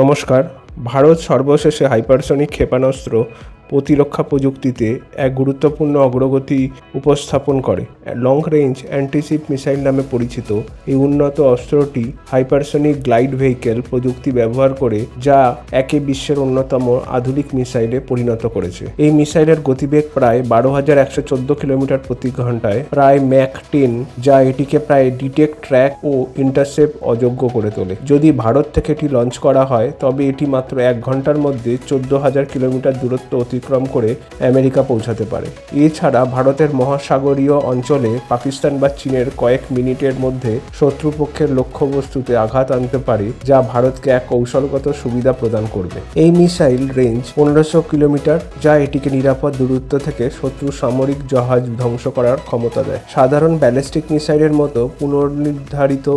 নমস্কার। ভারত সর্বশেষে হাইপারসনিক ক্ষেপণাস্ত্র প্রতিরক্ষা প্রযুক্তিতে এক গুরুত্বপূর্ণ অগ্রগতি উপস্থাপন করে। লং রেঞ্জ অ্যান্টিশিপ মিসাইল নামে পরিচিত এই উন্নত অস্ত্রটি হাইপারসনিক গ্লাইড ভেহিকেল প্রযুক্তি ব্যবহার করে যা একে বিশ্বের অন্যতম আধুনিক মিসাইলে পরিণত করেছে। এই মিসাইলের গতিবেগ প্রায় বারো হাজার একশো চোদ্দ কিলোমিটার প্রতি ঘন্টায় প্রায় ম্যাক টেন যা এটিকে প্রায় ডিটেক্ট ট্র্যাক ও ইন্টারসেপ্ট অযোগ্য করে তোলে। যদি ভারত থেকে এটি লঞ্চ করা হয়, তবে এটি মাত্র এক ঘণ্টার মধ্যে চোদ্দ হাজার কিলোমিটার দূরত্ব অতিক্রম করে আমেরিকা পৌঁছাতে পারে। এছাড়া ভারতের মহাসাগরীয় অঞ্চলে পাকিস্তান বা চীনের কয়েক মিনিটের মধ্যে শত্রুপক্ষের লক্ষ্যবস্তুতে আঘাত আনতে পারে, যা ভারতকে এক কৌশলগত সুবিধা প্রদান করবে। এই মিসাইল রেঞ্জ পনেরোশো কিলোমিটার, যা এটিকে নিরাপদ দূরত্ব থেকে শত্রু সামরিক জাহাজ ধ্বংস করার ক্ষমতা দেয়। সাধারণ ব্যালিস্টিক মিসাইলের মতো পুনর্নির্ধারিত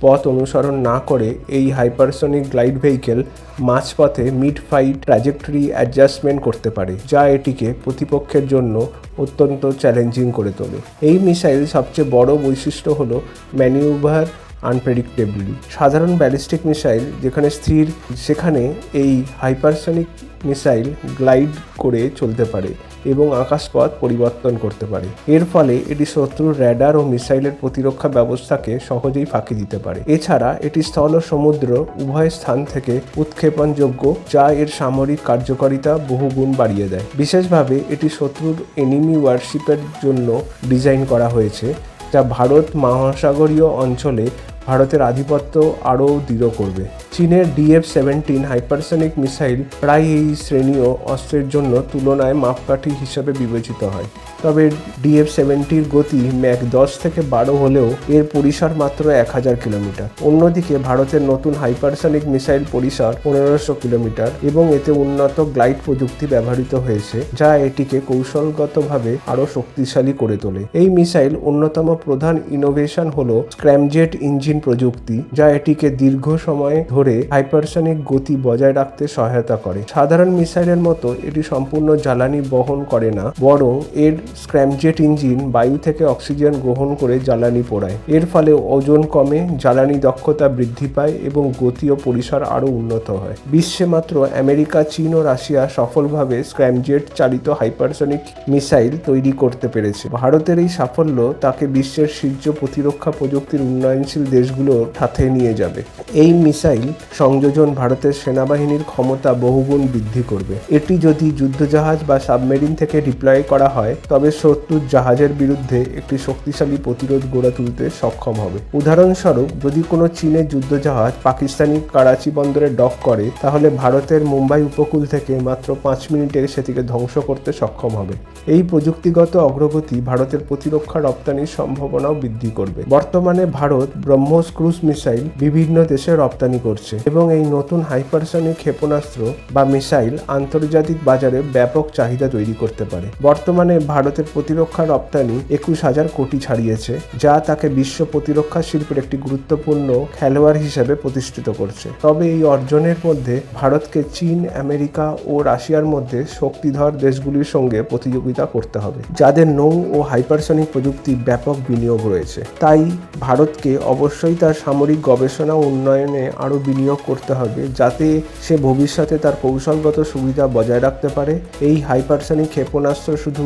পথ অনুসরণ না করে এই হাইপারসনিক গ্লাইড ভেহিকেল মাঝপথে মিড ফাইট ট্র্যাজেক্টরি অ্যাডজাস্টমেন্ট করতে পারে, যা এটিকে প্রতিপক্ষের জন্য অত্যন্ত চ্যালেঞ্জিং করে তোলে। এই মিসাইল সবচেয়ে বড় বৈশিষ্ট্য হলো ম্যানিউভার আনপ্রেডিক্টেবলি সাধারণ ব্যালিস্টিক মিসাইল যেখানে স্থির, সেখানে এই হাইপারসনিক মিসাইল গ্লাইড করে চলতে পারে এবং আকাশপথ পরিবর্তন করতে পারে। এর ফলে এটি শত্রুর র্যাডার ও মিসাইলের প্রতিরক্ষা ব্যবস্থাকে সহজেই ফাঁকি দিতে পারে। এছাড়া এটি স্থল ও সমুদ্র উভয় স্থান থেকে উৎক্ষেপণযোগ্য, যা এর সামরিক কার্যকারিতা বহুগুণ বাড়িয়ে দেয়। বিশেষভাবে এটি শত্রুর এনিমি ওয়ারশিপের জন্য ডিজাইন করা হয়েছে, যা ভারত মহাসাগরীয় অঞ্চলে ভারতের আধিপত্য আরও দৃঢ় করবে। চীনের ডিএফ সেভেন্টিন হাইপারসনিক মিসাইল প্রায় এই শ্রেণীয় অস্ত্রের জন্য তুলনায় মাপকাঠি হিসাবে বিবেচিত হয়। তবে ডিএফ সেভেন্টির গতি ম্যাক দশ থেকে বারো হলেও এর পরিসর মাত্র এক হাজার কিলোমিটার। অন্যদিকে ভারতের নতুন হাইপারসনিক মিসাইল পরিসর পনেরোশো কিলোমিটার এবং এতে উন্নত গ্লাইড প্রযুক্তি ব্যবহৃত হয়েছে, যা এটিকে কৌশলগতভাবে আরও শক্তিশালী করে তোলে। এই মিসাইল অন্যতম প্রধান ইনোভেশন হল স্ক্র্যামজেট ইঞ্জিন প্রযুক্তি, যা এটিকে দীর্ঘ সময় ধরে হাইপারসনিক গতি বজায় রাখতে সহায়তা করে। সাধারণ মিসাইলের মতো এটি সম্পূর্ণ জ্বালানি বহন করে না, বরং এর স্ক্র্যামজেট ইঞ্জিন বায়ু থেকে অক্সিজেন গ্রহণ করে জ্বালানি পোড়ায়। এর ফলে ওজন কমে, জ্বালানি দক্ষতা বৃদ্ধি পায় এবং গতি ও পরিসর আরও উন্নত হয়। বিশ্বে মাত্র আমেরিকা, চীন ও রাশিয়া সফলভাবে স্ক্র্যামজেট চালিত হাইপারসনিক মিসাইল তৈরি করতে পেরেছে। ভারতের এই সাফল্য তাকে বিশ্বের শীর্ষ প্রতিরক্ষা প্রযুক্তির উন্নয়নশীল দেশগুলোর সাথে নিয়ে যাবে। এই মিসাইল সংযোজন ভারতের সেনাবাহিনীর ক্ষমতা বহুগুণ বৃদ্ধি করবে। এটি যদি যুদ্ধজাহাজ বা সাবমেরিন থেকে ডিপ্লয় করা হয়, তবে শত্রুর জাহাজের বিরুদ্ধে একটি শক্তিশালী প্রতিরোধ গড়ে তুলতে সক্ষম হবে। উদাহরণস্বরূপ, যদি কোনো চীনের যুদ্ধজাহাজ পাকিস্তানি করাচি বন্দরে ডক করে, তাহলে ভারতের মুম্বাই উপকূল থেকে মাত্র পাঁচ মিনিটে সেটিকে ধ্বংস করতে সক্ষম হবে। এই প্রযুক্তিগত অগ্রগতি ভারতের প্রতিরক্ষা রপ্তানির সম্ভাবনাও বৃদ্ধি করবে। বর্তমানে ভারত ব্রহ্মোস ক্রুজ মিসাইল বিভিন্ন দেশে রপ্তানি করছে এবং এই নতুন হাইপারসনিক ক্ষেপণাস্ত্র বা মিসাইল আন্তর্জাতিক বাজারে ব্যাপক চাহিদা তৈরি করতে পারে। বর্তমানে ভারতের প্রতিরক্ষা রপ্তানি একুশ হাজার কোটি ছাড়িয়েছে, যা তাকে বিশ্ব প্রতিরক্ষা শিল্পের একটি গুরুত্বপূর্ণ খেলোয়াড় হিসেবে প্রতিষ্ঠিত করছে। তবে এই অর্জনের মধ্যে ভারতকে চীন, আমেরিকা ও রাশিয়ার মধ্যে শক্তিধর দেশগুলির সঙ্গে প্রতিযোগিতা করতে হবে, যাদের নৌ ও হাইপারসনিক প্রযুক্তির ব্যাপক বিনিয়োগ রয়েছে। তাই ভারতকে অবশ্যই তার সামরিক গবেষণা উন্নয়নে আরও বিনিয়োগ করতে হবে, যাতে সে ভবিষ্যতে তার কৌশলগত সুবিধা বজায় রাখতে পারে। এই হাইপারসনিক ক্ষেপণাস্ত্র শুধু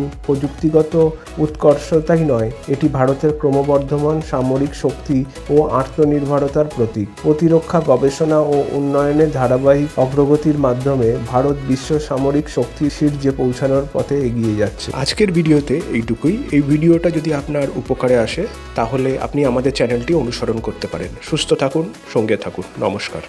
প্রযুক্তিগত উৎকর্ষতাই নয়, এটি ভারতের ক্রমবর্ধমান সামরিক শক্তি ও আত্মনির্ভরতার প্রতীক। প্রতিরক্ষা, গবেষণা ও উন্নয়নের ধারাবাহিক অগ্রগতির মাধ্যমে ভারত বিশ্ব সামরিক শক্তি শীর্ষে পৌঁছানোর পথে এগিয়ে যাচ্ছে। আজকের ভিডিওতে এইটুকুই। এই ভিডিওটা যদি আপনার উপকারে আসে, তাহলে আপনি আমাদের চ্যানেলটি অনুসরণ করতে পারেন। সুস্থ থাকুন, সঙ্গে থাকুন। নমস্কার।